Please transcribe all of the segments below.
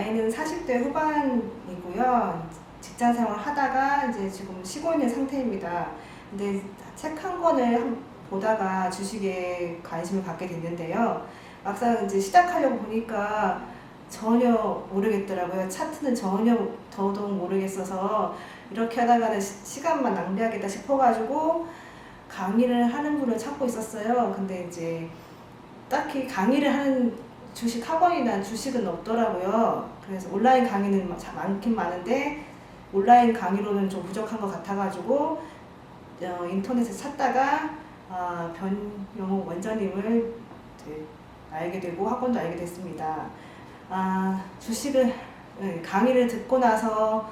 나이는 40대 후반이고요. 직장 생활 하다가 이제 지금 쉬고 있는 상태입니다. 근데 책 한 권을 한- 보다가 주식에 관심을 갖게 됐는데요. 막상 이제 시작하려고 보니까 전혀 모르겠더라고요. 차트는 전혀 더더욱 모르겠어서 이렇게 하다가는 시- 시간만 낭비하겠다 싶어가지고 강의를 하는 분을 찾고 있었어요. 근데 이제 딱히 강의를 하는 주식 학원이나 주식은 없더라고요. 그래서 온라인 강의는 많긴 많은데 온라인 강의로는 좀 부족한 것 같아가지고 어, 인터넷에 찾다가 아, 변영옥 원장님을 알게 되고 학원도 알게 됐습니다. 아, 주식을 네, 강의를 듣고 나서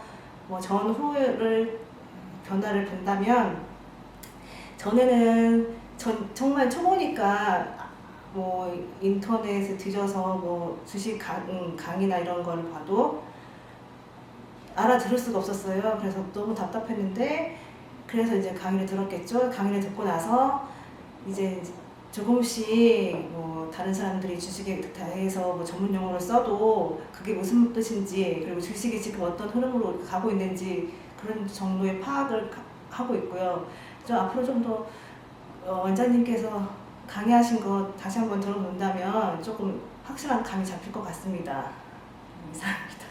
뭐 전후를 변화를 본다면 전에는 전, 정말 초보니까 뭐 인터넷에 뒤져서 뭐 주식 강, 음, 강의나 이런 걸 봐도 알아들을 수가 없었어요. 그래서 너무 답답했는데 그래서 이제 강의를 들었겠죠. 강의를 듣고 나서 이제 조금씩 뭐 다른 사람들이 주식에 대해서 뭐 전문 용어를 써도 그게 무슨 뜻인지 그리고 주식이 지금 어떤 흐름으로 가고 있는지 그런 정도의 파악을 가- 하고 있고요. 좀 앞으로 좀더 어, 원장님께서 강의하신 거 다시 한번 들어본다면 조금 확실한 감이 잡힐 것 같습니다. 이상입니다.